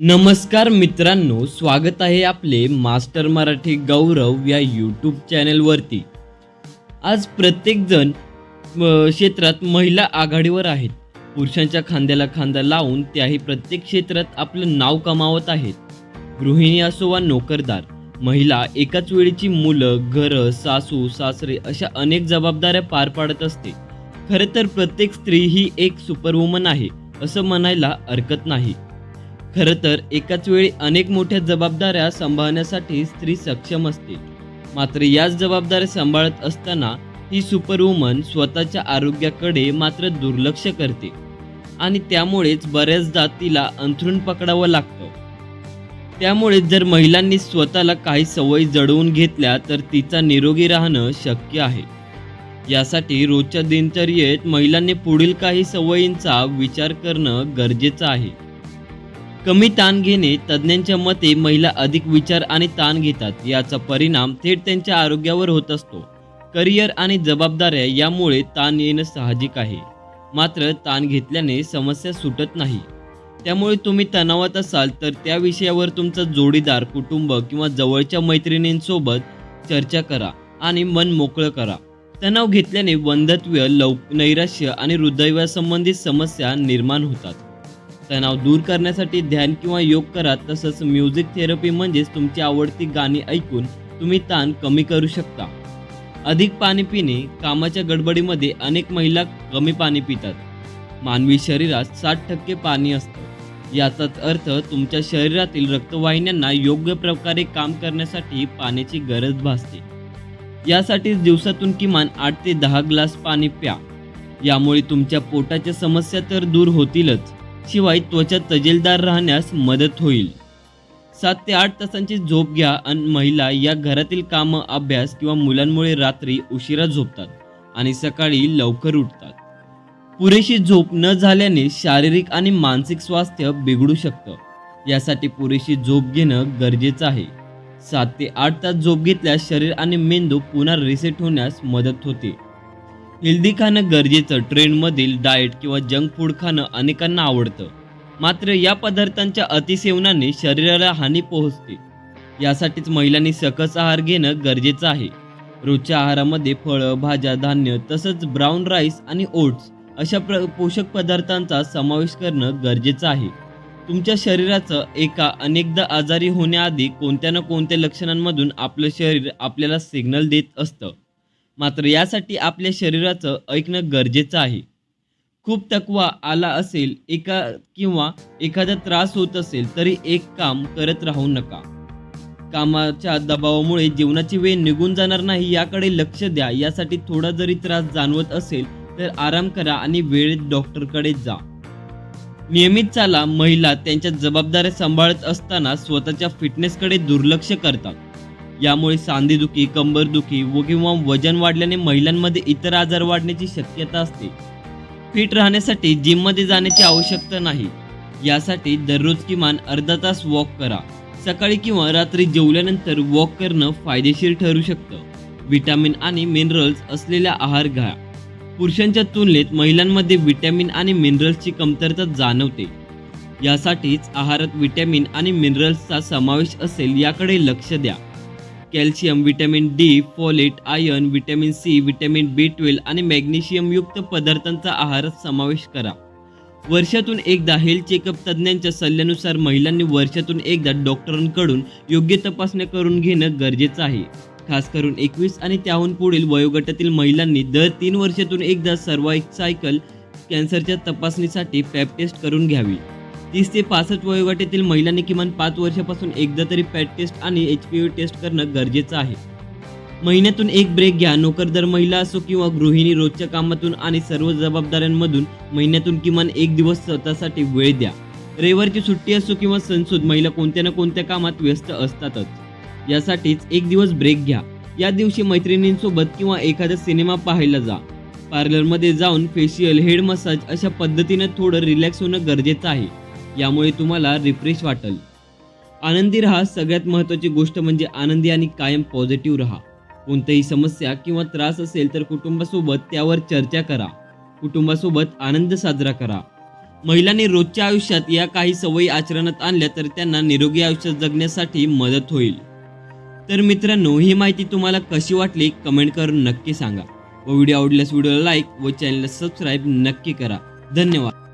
नमस्कार मित्रांनो स्वागत आहे आपले मास्टर मराठी गौरव या यूट्यूब चॅनलवरती. आज प्रत्येकजण क्षेत्रात महिला आघाडीवर आहेत. पुरुषांच्या खांद्याला खांदा लावून त्याही प्रत्येक क्षेत्रात आपलं नाव कमावत आहेत. गृहिणी असो वा नोकरदार महिला एकाच वेळीची मुलं घरं सासू सासरे अशा अनेक जबाबदाऱ्या पार पाडत असते. खरं तर प्रत्येक स्त्री ही एक सुपरवुमन आहे असं म्हणायला हरकत नाही. खरं तर एकाच वेळी अनेक मोठ्या जबाबदाऱ्या सांभाळण्यासाठी स्त्री सक्षम असते. मात्र याच जबाबदाऱ्या सांभाळत असताना ही सुपरवुमन स्वतःच्या आरोग्याकडे मात्र दुर्लक्ष करते. आणि त्यामुळेच बऱ्याचदा तिला अंथरूण पकडावं लागतं. त्यामुळे जर महिलांनी स्वतःला काही सवयी जडवून घेतल्या तर तिचा निरोगी राहणं शक्य आहे. यासाठी रोजच्या दिनचर्येत महिलांनी पुढील काही सवयींचा विचार करणं गरजेचं आहे. कमी ताण घेणे तज्ज्ञांच्या मते महिला अधिक विचार आणि ताण घेतात. याचा परिणाम थेट त्यांच्या आरोग्यावर होत असतो. करिअर आणि जबाबदाऱ्या यामुळे ताण येणं साहजिक आहे. मात्र ताण घेतल्याने समस्या सुटत नाही. त्यामुळे तुम्ही तणावात असाल तर त्या विषयावर तुमचा जोडीदार कुटुंब किंवा जवळच्या मैत्रिणींसोबत चर्चा करा आणि मन मोकळं करा. तणाव घेतल्याने वंधत्व लव नैराश्य आणि हृदयासंबंधित समस्या निर्माण होतात. तणाव दूर करण्यासाठी ध्यान किंवा योग करा तसंच म्युझिक थेरपी म्हणजेच तुमची आवडती गाणी ऐकून तुम्ही ताण कमी करू शकता. अधिक पाणी पिणे कामाच्या गडबडीमध्ये अनेक महिला कमी पाणी पितात. मानवी शरीरात साठ टक्के पाणी असतं. याचाच अर्थ तुमच्या शरीरातील रक्तवाहिन्यांना योग्य प्रकारे काम करण्यासाठी पाण्याची गरज भासते. यासाठीच दिवसातून किमान आठ ते दहा ग्लास पाणी प्या. यामुळे तुमच्या पोटाच्या समस्या तर दूर होतीलच. शिवाय त्वचा तजेलदार राहण्यास मदत होईल. सात ते आठ तासांची झोप घ्या आणि महिला या घरातील कामं अभ्यास किंवा मुलांमुळे रात्री उशिरा झोपतात आणि सकाळी लवकर उठतात. पुरेशी झोप न झाल्याने शारीरिक आणि मानसिक स्वास्थ्य बिघडू शकतं. यासाठी पुरेशी झोप घेणं गरजेचं आहे. सात ते आठ तास झोप घेतल्यास शरीर आणि मेंदू पुन्हा रिसेट होण्यास मदत होते. हेल्दी खाणं गरजेचं ट्रेंडमधील डाएट किंवा जंक फूड खाणं अनेकांना आवडतं. मात्र या पदार्थांच्या अतिसेवनाने शरीराला हानी पोहोचते. यासाठीच महिलांनी सकस आहार घेणं गरजेचं आहे. रोजच्या आहारामध्ये फळं भाज्या धान्य तसंच ब्राऊन राईस आणि ओट्स अशा प्र पोषक पदार्थांचा समावेश करणं गरजेचं आहे. तुमच्या शरीराचं एका अनेकदा आजारी होण्याआधी कोणत्या ना कोणत्या लक्षणांमधून आपलं शरीर आपल्याला सिग्नल देत असतं? मात्र यासाठी आपल्या शरीराचं ऐकणं गरजेचं आहे. खूप तकवा आला असेल एका किंवा एखादा त्रास होत असेल तरी एक काम करत राहू नका. कामाच्या दबावामुळे जीवनाची वेळ निघून जाणार नाही याकडे लक्ष द्या. यासाठी थोडा जरी त्रास जाणवत असेल तर आराम करा आणि वेळेत डॉक्टरकडे जा. नियमित चाला. महिला त्यांच्या जबाबदाऱ्या सांभाळत असताना स्वतःच्या फिटनेसकडे दुर्लक्ष करतात. यामुळे सांधेदुखी कंबरदुखी व किंवा वजन वाढल्याने महिलांमध्ये इतर आजार वाढण्याची शक्यता असते. फिट राहण्यासाठी जिममध्ये जाण्याची आवश्यकता नाही. यासाठी दररोज किमान अर्धा तास वॉक करा. सकाळी किंवा रात्री जेवल्यानंतर वॉक करणं फायदेशीर ठरू शकतं. विटॅमिन आणि मिनरल्स असलेला आहार घ्या. पुरुषांच्या तुलनेत महिलांमध्ये विटॅमिन आणि मिनरल्सची कमतरता जाणवते. यासाठीच आहारात विटॅमिन आणि मिनरल्सचा समावेश असेल याकडे लक्ष द्या. Calcium vitamin D folate iron vitamin C vitamin B twelve आणि मॅग्नेशियमयुक्त पदार्थांचा आहारात समावेश करा. वर्षातून एकदा हेल्थ चेकअप तज्ज्ञांच्या सल्ल्यानुसार महिलांनी वर्षातून एकदा डॉक्टरांकडून योग्य तपासण्या करून घेणं गरजेचं आहे. खास करून एकवीस आणि त्याहून पुढील वयोगटातील महिलांनी दर तीन वर्षातून एकदा सर्वायकल कॅन्सरच्या तपासणीसाठी पॅप टेस्ट करून घ्यावी. तीस ते पासष्ट वयोगटातील महिलांनी किमान पाच वर्षापासून एकदा तरी पॅट टेस्ट आणि एच पी व्ही टेस्ट करणं गरजेचं आहे. महिन्यातून एक ब्रेक घ्या. नोकरदार महिला असो किंवा गृहिणी रोजच्या कामातून आणि सर्व जबाबदाऱ्यांमधून महिन्यातून किमान एक दिवस स्वतःसाठी वेळ द्या. रविवारची सुट्टी असो किंवा संसद महिला कोणत्या ना कोणत्या कामात व्यस्त असतातच. यासाठीच एक दिवस ब्रेक घ्या. या दिवशी मैत्रिणींसोबत किंवा एखादा सिनेमा पाहायला जा. पार्लरमध्ये जाऊन फेशियल हेड मसाज अशा पद्धतीनं थोडं रिलॅक्स होणं गरजेचं आहे. यामुळे तुम्हाला रिफ्रेश वाटेल. आनंदी राहा सगळ्यात महत्त्वाची गोष्ट म्हणजे आनंदी आणि कायम पॉझिटिव्ह राहा. कोणतीही समस्या किंवा त्रास असेल तर कुटुंबासोबत त्यावर चर्चा करा. कुटुंबासोबत आनंद साजरा करा. महिलांनी रोजच्या आयुष्यात या काही सवयी आचरणात आणल्या तर त्यांना निरोगी आयुष्य जगण्यासाठी मदत होईल. तर मित्रांनो ही माहिती तुम्हाला कशी वाटली कमेंट करून नक्की सांगा. व व्हिडिओ आवडल्यास व्हिडिओला लाईक व चॅनलला सबस्क्राईब नक्की करा. धन्यवाद.